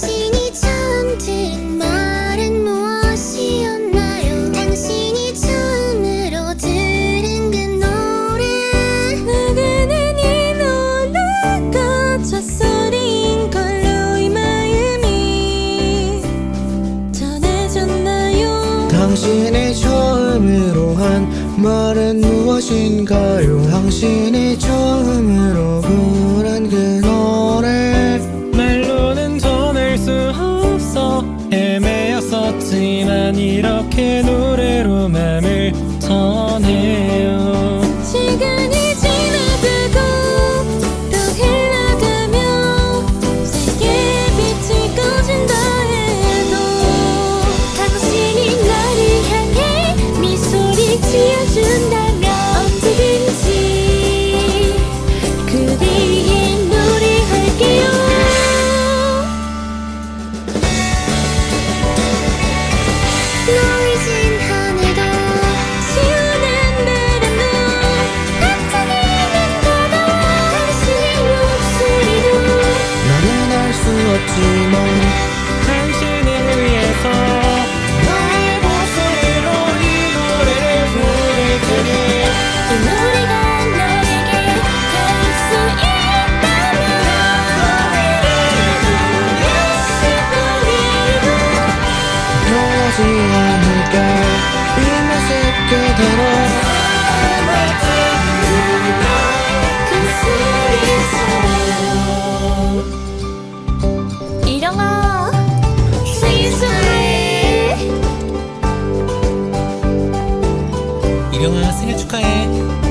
당신이 처음 말은 무엇이었나요? 당신이 처음으로 들은 그 노래 나가는 이 노래가 첫소리인 말은 무엇인가요? 당신이 처음으로 헤매였었지만 이렇게 노래로 맘을 전 나는 알수 이령아 생일 축하해